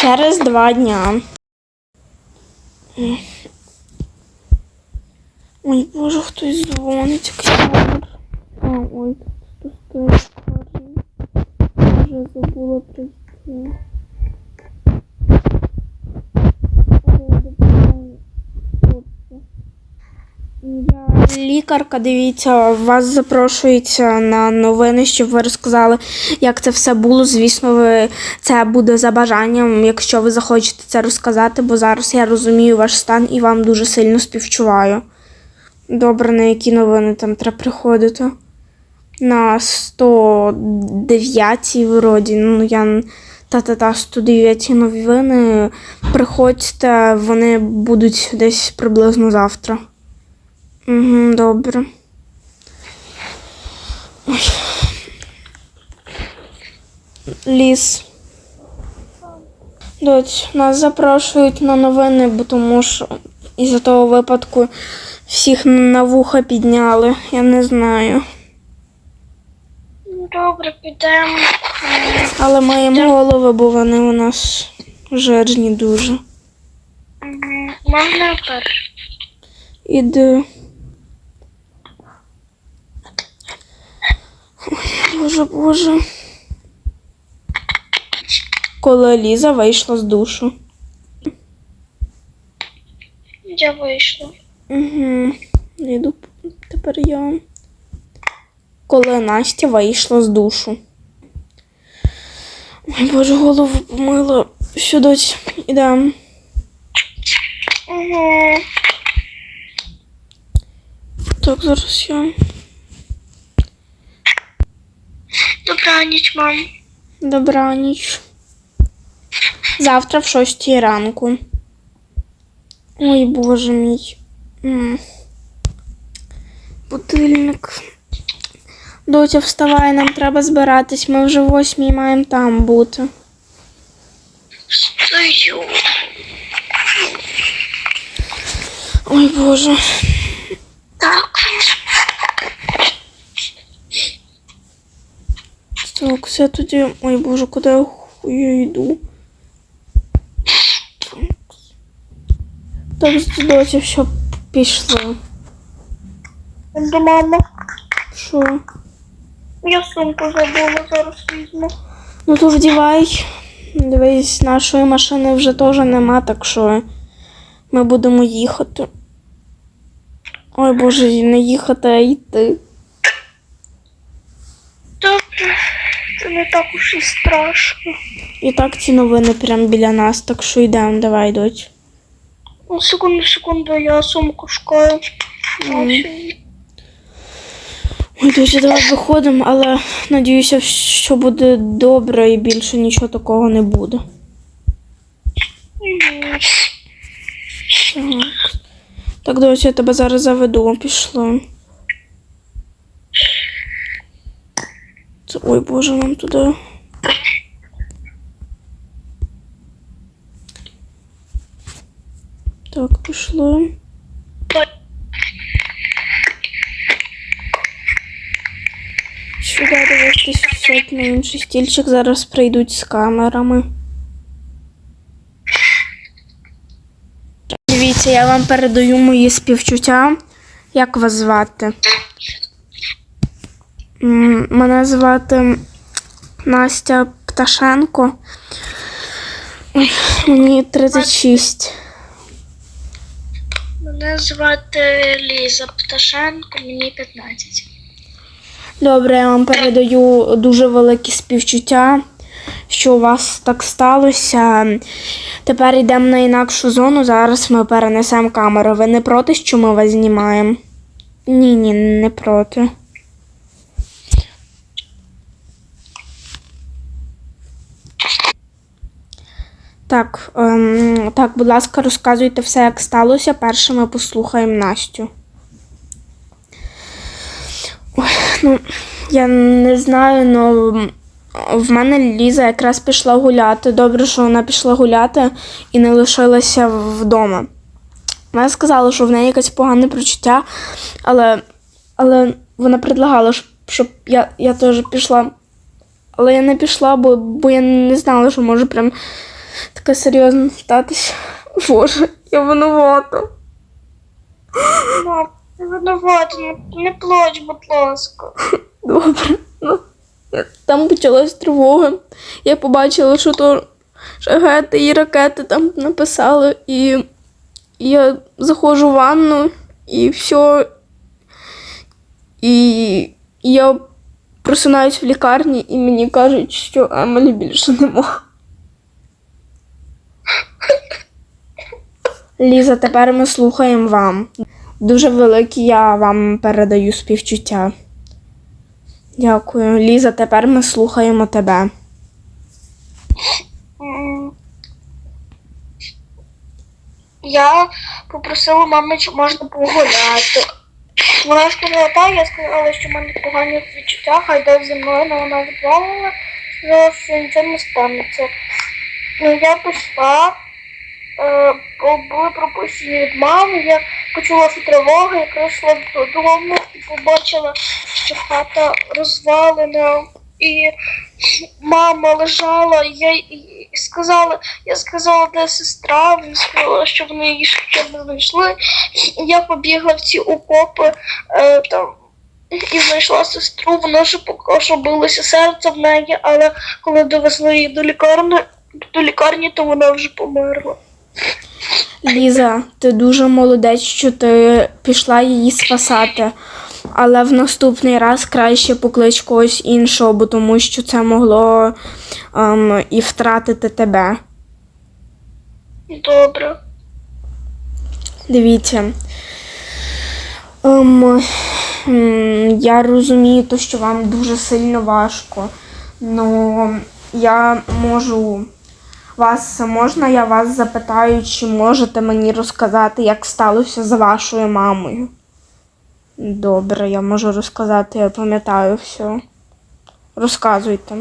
Через два дня. Ой, боже, хтось дзвонить. А, ой, тут стоїть. Вже забула прийти. Алло, добрий день, хлопці. Я лікарка, дивіться, вас запрошується на новини, щоб ви розказали, як це все було. Звісно, ви це буде за бажанням, якщо ви захочете це розказати, бо зараз я розумію ваш стан і вам дуже сильно співчуваю. Добре, на які новини там треба приходити? На 109 вроді. Ну, я та-та-та, 109 новини. Приходьте, вони будуть десь приблизно завтра. Угу, добре. Ліс. Доць, нас запрошують на новини, бо тому що із-за того випадку всіх на вуха підняли. Я не знаю. Добре, підемо. Але маємо голови, бо вони у нас жирні дуже. Можна перш? Іди. Ой, Боже, боже. Коли Ліза вийшла з душу. Я вийшла. Угу. Йду тепер я. Коли Настя вийшла з душу. Ой, Боже, голову помила. Що доць, ідемо. Угу. Так, зараз я. Добраніч, мам. Добраніч. Завтра в шостій ранку. Ой, боже мій. Будильник. Дотя, вставай, нам треба збиратись. Ми вже восьмій маємо там бути. Стою. Ой, боже. Так. Так, все тоді. Ой, боже, куди я ху- я йду? Так, доця, все пішло. До мами. Що? Я сумку забула, зараз візьму. Ну то вдівай. Дивись, нашої машини вже теж нема, так що ми будемо їхати. Ой боже, не їхати, а йти. Добре. Це не так уж і страшно. І так ці новини прямо біля нас, так що йдемо, давай, дочь. Ну, Секунду, секунду, я сумку шукаю. Ось. Ой, дочі, давай виходимо, але надіюся, що буде добре і більше нічого такого не буде. Так, так дочі, я тебе зараз заведу, пішли. Це, ой, боже, нам туди. Так, пішли. Сюди дивитись сядь на інший стільчик, зараз прийдуть з камерами. Дивіться, я вам передаю мої співчуття. Як вас звати? Мене звати Настя Пташенко. Мені 36. Мене звати Ліза Пташенко, мені 15. Добре, я вам передаю дуже великі співчуття, що у вас так сталося. Тепер йдемо на інакшу зону. Зараз ми перенесемо камеру. Ви не проти, що ми вас знімаємо? Ні, ні, не проти. Так, ем, так, будь ласка, розказуйте все, як сталося. Перше ми послухаємо Настю. Ой, ну, я не знаю, але в мене Ліза якраз пішла гуляти. Добре, що вона пішла гуляти і не лишилася вдома. Вона сказала, що в неї якесь погане прочуття, але, але вона предлагала, щоб, я, я теж пішла. Але я не пішла, бо, бо я не знала, що може прям таке серйозне статися. Боже, я винувата. Мам, не винувати, не, не плач, будь ласка. Добре. Ну, там почалась тривога. Я побачила, що то шагети і ракети там написали, і я заходжу в ванну, і все. І я просинаюсь в лікарні, і мені кажуть, що Емелі більше нема. Ліза, тепер ми слухаємо вам. Дуже велике я вам передаю співчуття. Дякую. Ліза, тепер ми слухаємо тебе. Я попросила мами, чи можна погуляти. Вона сказала так, я сказала, що в мене погані відчуття, хай йде зі мною, але вона сказала, що нічого не станеться. Ну, я пішла, були пропущені від мами, я почула тривога, я прийшла додому і побачила, що хата розвалена. І мама лежала, я їй сказала, я сказала, де сестра, вона сказала, що вони її ще не знайшли. Я побігла в ці окопи е, там і знайшла сестру, вона ж поки билося серце в неї, але коли довезли її до лікарні, до лікарні, то вона вже померла. Ліза, ти дуже молодець, що ти пішла її спасати. Але в наступний раз краще поклич когось іншого, бо тому що це могло ем, і втратити тебе. Добре. Дивіться. Ем, я розумію, то, що вам дуже сильно важко. Ну, я можу. Вас можна, я вас запитаю, чи можете мені розказати, як сталося з вашою мамою? Добре, я можу розказати, я пам'ятаю все. Розказуйте.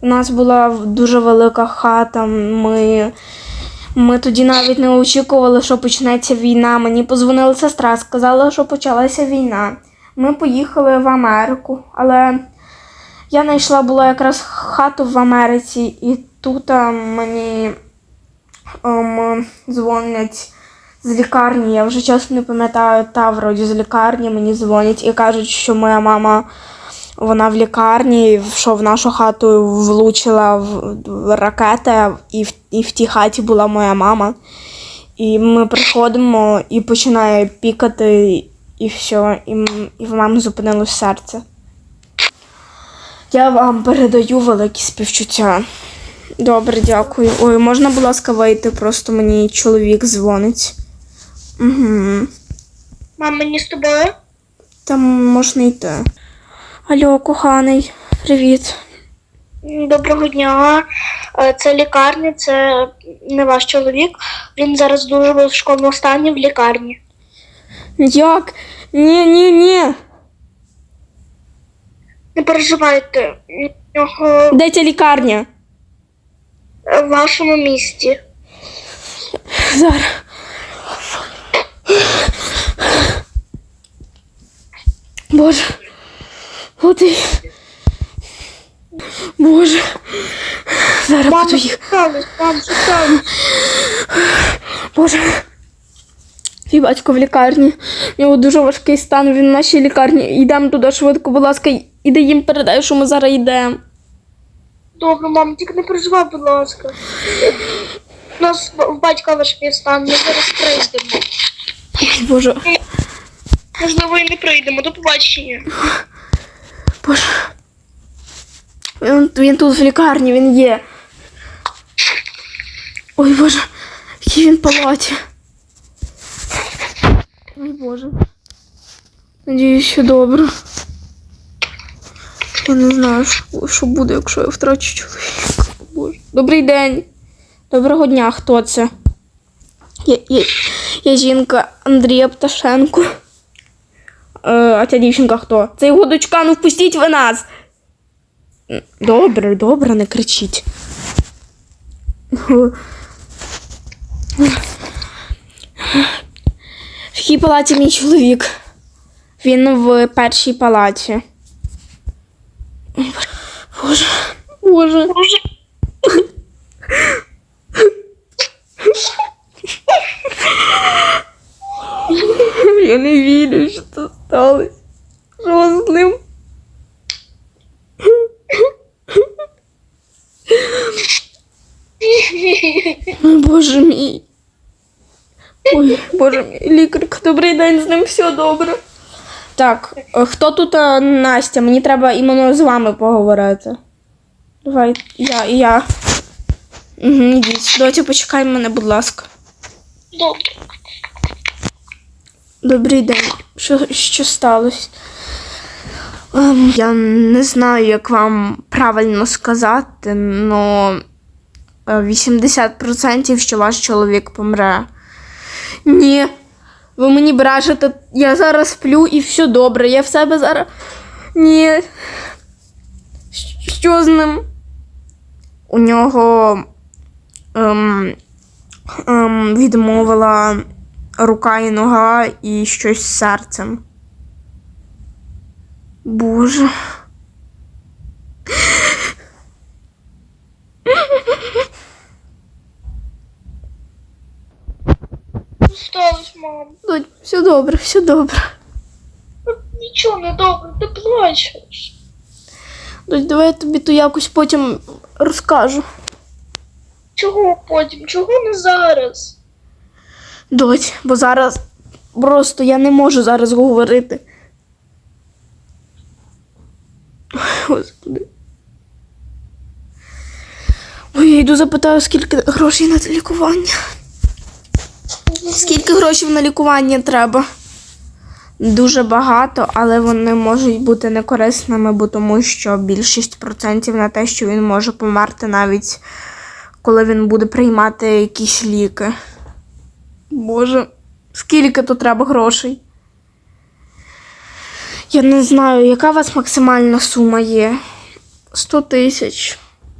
У нас була дуже велика хата. Ми ми тоді навіть не очікували, що почнеться війна. Мені позвонила сестра, сказала, що почалася війна. Ми поїхали в Америку, але я знайшла була якраз хату в Америці, і тут мені ем, дзвонять з лікарні. Я вже чесно не пам'ятаю, та вроді з лікарні мені дзвонять і кажуть, що моя мама вона в лікарні, що в нашу хату влучила ракета, і в, і в тій хаті була моя мама. І ми приходимо і починає пікати, і все, і, і в мами зупинилось серце. Я вам передаю великі співчуття. Добре, дякую. Ой, можна, будь ласка, вийти, просто мені чоловік дзвонить. Угу. Мам, мені з тобою? Там можна йти. Алло, коханий, привіт. Доброго дня. Е, Це лікарня, це не ваш чоловік. Він зараз дуже в важкому стані в лікарні. Як? Ні, ні, ні. Не переживайте, у нього Де ця лікарня? Е, в вашому місті. Зараз. Боже. От і... Боже. Зараз буду їх. Боже. Твій батько в лікарні. У нього дуже важкий стан, він в нашій лікарні. Йдемо туди швидко, будь ласка, іди їм передай, що ми зараз йдемо. Добре, мам, тільки не переживай, будь ласка. У нас в батька важкий стан, ми зараз прийдемо. Ой, Боже. Можливо, і не прийдемо. До побачення. Боже. Він, він тут в лікарні, він є. Ой, Боже, в якій він палаті. Ой, Боже. Надіюсь, що добре. Я не знаю, що, буде, якщо я втрачу чоловіка. Боже. Добрий день. Доброго дня, хто це? Я, я, я жінка Андрія Пташенко. Е, а ця дівчинка хто? Це його дочка, ну впустіть ви нас. Добре, добре, не кричіть. В якій палаті мій чоловік? Він в першій палаті. Боже. Боже. Боже, Я не вірю, що це сталося. Що з ним? Боже мій. Ой, боже мій, лікарка, добрий день, з ним все добре. Так, е, хто тут е, Настя? Мені треба іменно з вами поговорити. Давай, я я. Угу, ідіть. Доця, почекай мене, будь ласка. Добре. Добрий день. Що, що сталося? Ем, я не знаю, як вам правильно сказати, але 80% що ваш чоловік помре. Ні. Ви мені брешете, я зараз сплю і все добре. Я в себе зараз. Ні. Що з ним? У нього ем, ем, відмовила рука і нога і щось з серцем. Боже. Що сталося, мам? Донь, все добре, все добре. Нічого не добре, ти плачеш. Донь, давай я тобі то якось потім розкажу. Чого потім? Чого не зараз? Дось, бо зараз просто я не можу зараз говорити. Господи. Ой, я йду запитаю, скільки грошей на лікування. Скільки грошей на лікування треба? Дуже багато, але вони можуть бути некорисними, бо тому що більшість процентів на те, що він може померти навіть коли він буде приймати якісь ліки. Боже, скільки то треба грошей? Я не знаю, яка у вас максимальна сума є? 100 тисяч.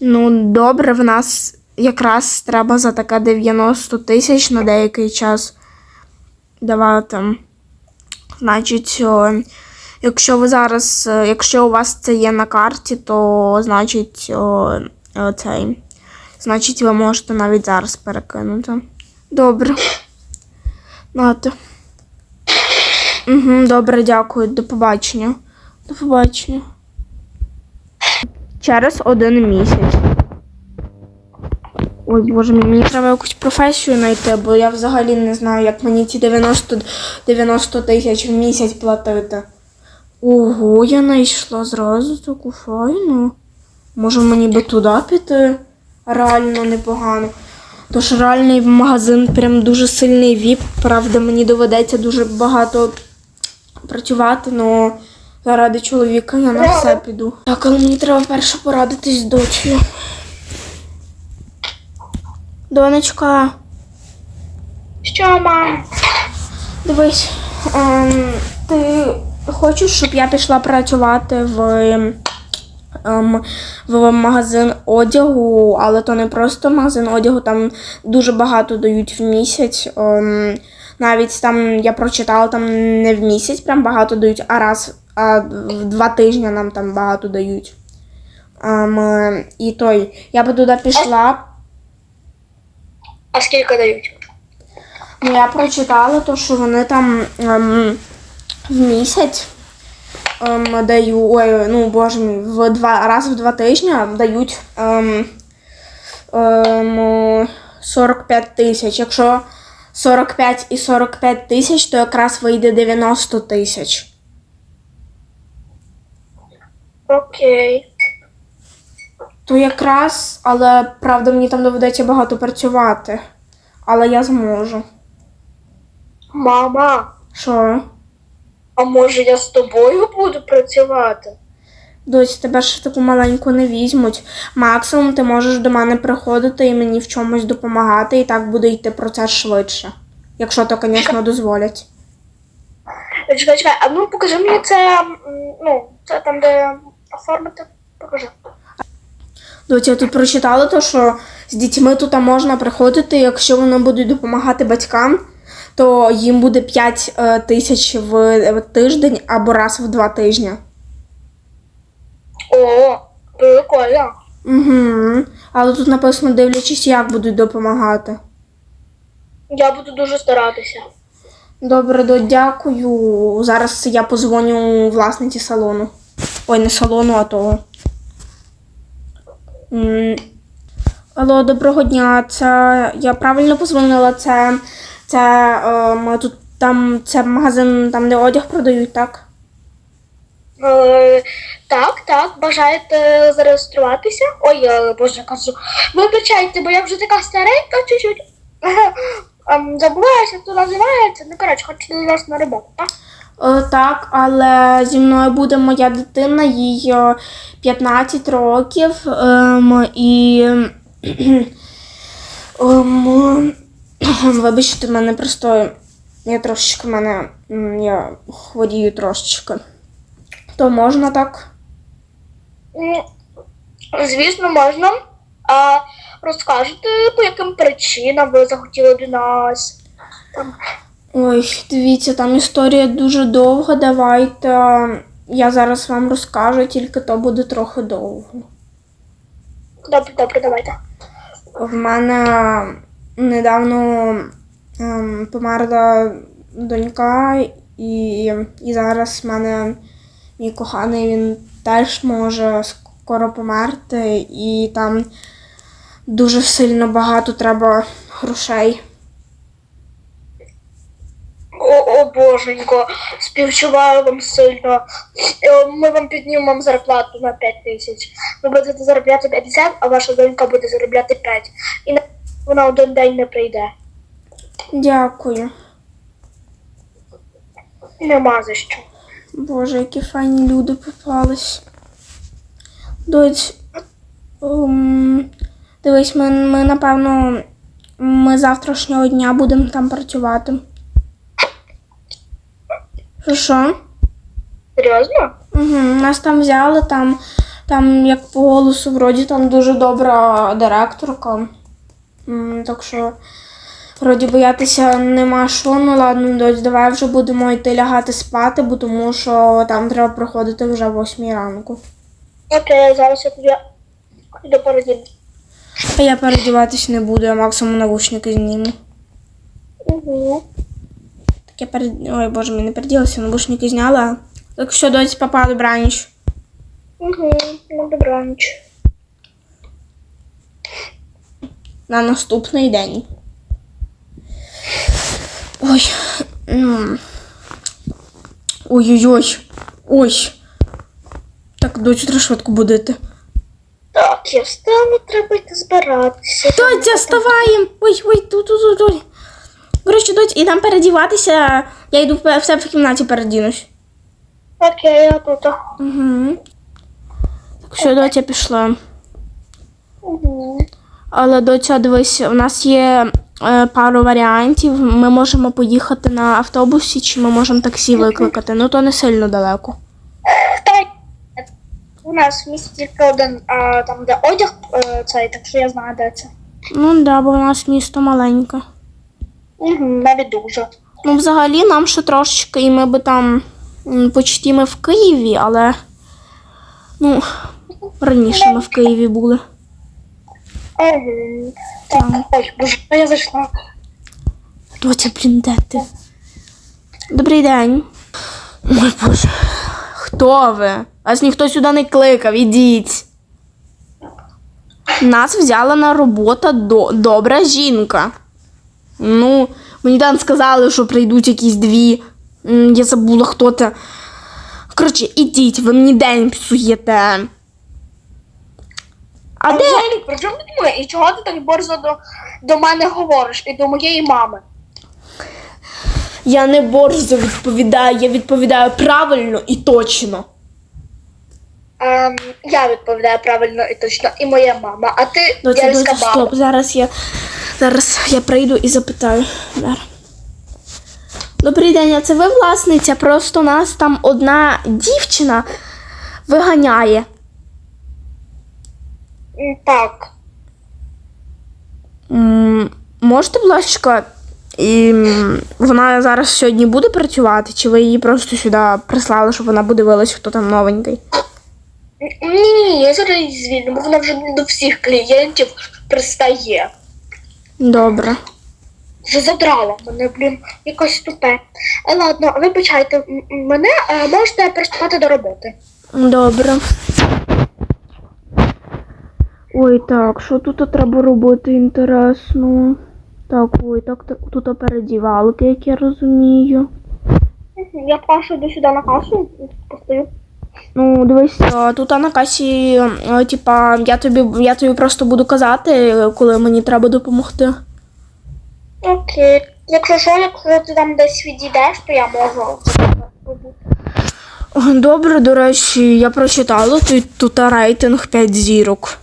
Ну, добре, в нас якраз треба за таке 90 тисяч на деякий час давати. Значить, якщо ви зараз, е, якщо у вас це є на карті, то значить о, цей. Значить, ви можете навіть зараз перекинути. Добре. Нате. Угу, добре, дякую. До побачення. До побачення. Через один місяць. Ой, боже мені треба якусь професію знайти, бо я взагалі не знаю, як мені ці 90, 90 тисяч в місяць платити. Ого, я знайшла зразу таку файну. Може мені би туди піти? Реально непогано. Тож реальний магазин прям дуже сильний віп. Правда, мені доведеться дуже багато працювати, але заради чоловіка я на все піду. Так, але мені треба перше порадитись з дочею. Донечка, Що, мам? дивись, ем, ти хочеш, щоб я пішла працювати в, ем, в магазин одягу, але то не просто магазин одягу, там дуже багато дають в місяць. Ем, навіть там я прочитала, там не в місяць прям багато дають, а раз а в два тижні нам там багато дають. Ем, і той, я би туди пішла. А скільки дають? Ну, я прочитала, то, що вони там ем, в місяць ем, даю, ой, ну боже мій, в два раз в два тижні дають ем, ем, 45 тисяч. Якщо 45 і 45 тисяч, то якраз вийде 90 тисяч. Окей. То якраз, але правда, мені там доведеться багато працювати. Але я зможу. Мама, Що? а може я з тобою буду працювати? Дось, тебе ж в таку маленьку не візьмуть. Максимум ти можеш до мене приходити і мені в чомусь допомагати, і так буде йти процес швидше. Якщо то, звісно, дозволять. Чекай, чекай, а ну покажи мені це, ну, це там, де оформити. Покажи. Доць, я тут прочитала то, що з дітьми тут можна приходити, якщо вони будуть допомагати батькам, то їм буде 5 е, тисяч в, в тиждень або раз в два тижні. О, прикольно. Угу. Але тут написано, дивлячись, як будуть допомагати. Я буду дуже старатися. Добре, до дякую. Зараз я позвоню власниці салону. Ой, не салону, а того. Алло, доброго дня. Це я правильно позвонила. Це, це е, тут там це магазин, там, де одяг продають, так? Е, так, так, бажаєте зареєструватися? Ой, е, боже, кажу. Вибачайте, бо я вже така старенька чуть-чуть. Ем, Забуваюся, як то називається. Ну, коротше, хочу до нас на роботу, так? Е, так, але зі мною буде моя дитина, їй е, 15 років. Ем, і. ем, вибачте, мене просто. Я трошечки мене. Я хворію трошечки. То можна так? Звісно, можна. А розкажете, по яким причинам ви захотіли до нас? Там, Ой, дивіться, там історія дуже довга. Давайте. Я зараз вам розкажу, тільки то буде трохи довго. добре, добре, давайте. В мене недавно ем, померла донька, і, і зараз в мене мій коханий він теж може скоро померти, і там дуже сильно багато треба грошей. О, о боженько, співчуваю вам сильно. Е, Ми вам піднімемо зарплату на 5 тисяч. Ви будете заробляти 50, а ваша донька буде заробляти 5. І вона один день не прийде. Дякую. Нема за що. Боже, які файні люди попались. Доць, ем, дивись, ми, ми напевно ми завтрашнього дня будемо там працювати. Що що? Серйозно? Угу, нас там взяли, там, там як по голосу, вроді там дуже добра директорка. Так що, вроді боятися нема що. Ну ладно, доць, давай вже будемо йти лягати спати, бо тому що там треба приходити вже о 8 ранку. Окей, зараз я тобі йду породілю. А я передіватись не буду, я максимум навушники зніму. Угу. Я перед... Ой, боже, мені не переділася, навушники зняла. Так що, доць, папа, добраніч. Угу. Ну, добраніч. на наступний день. Ой. Ой-ой-ой. Ой. Так, дочу треба швидко будити. Так, я встала, треба йти збиратися. Доця, вставаємо! Ой, ой, тут, тут, тут. Коротше, доць, ідемо передіватися. Я йду в себе в кімнаті передінусь. Окей, я тут. Угу. Так що, доця пішла. Угу. Але доця, дивись, у нас є е, пару варіантів. Ми можемо поїхати на автобусі, чи ми можемо таксі викликати. Ну то не сильно далеко. У нас в місті тільки один, а, там, де одяг е, цей, так що я знаю, де це. Ну да, бо у нас місто маленьке. Угу, навіть дуже. Ну, взагалі, нам ще трошечки, і ми би там м, почті ми в Києві, але ну, раніше ми в Києві були. Угу. Так, ой, боже, я зайшла. Доця, блін, де ти? Добрий день. Ой, Боже. Хто ви? Вас ніхто сюди не кликав, ідіть. Нас взяла на роботу до... добра жінка. Ну, мені там сказали, що прийдуть якісь дві. Я забула, хто це. Коротше, ідіть, ви мені день псуєте. А де? взагалі, при чому тут ми? І чого ти так борзо до, до мене говориш? І до моєї мами? Я не борзо відповідаю, я відповідаю правильно і точно. Ем, я відповідаю правильно і точно, і моя мама. А ти дядька доця, баба. стоп. Зараз я зараз я прийду і запитаю. Добрий день, а це ви власниця? Просто нас там одна дівчина виганяє. Так. М, Можете, будь ласка, і вона зараз сьогодні буде працювати, чи ви її просто сюди прислали, щоб вона подивилась, хто там новенький? Ні, ні, я зараз її звільню, бо вона вже не до всіх клієнтів пристає. Добре. Вже задрала мене, блін, якось тупе. Е, ладно, вибачайте мене, е, можете приступати до роботи. Добре. Ой, так, що тут треба робити інтересно? Так, ой, так, так тут передівалки, як я розумію. Я Паша йду сюди на касу постою. Ну, дивись, а, тут на касі, е, типа, я тобі, я тобі просто буду казати, коли мені треба допомогти. Окей. Якщо що, якщо ти там десь відійдеш, то я можу це. Добре, до речі, я прочитала тут, тут рейтинг 5 зірок.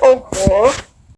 Ого.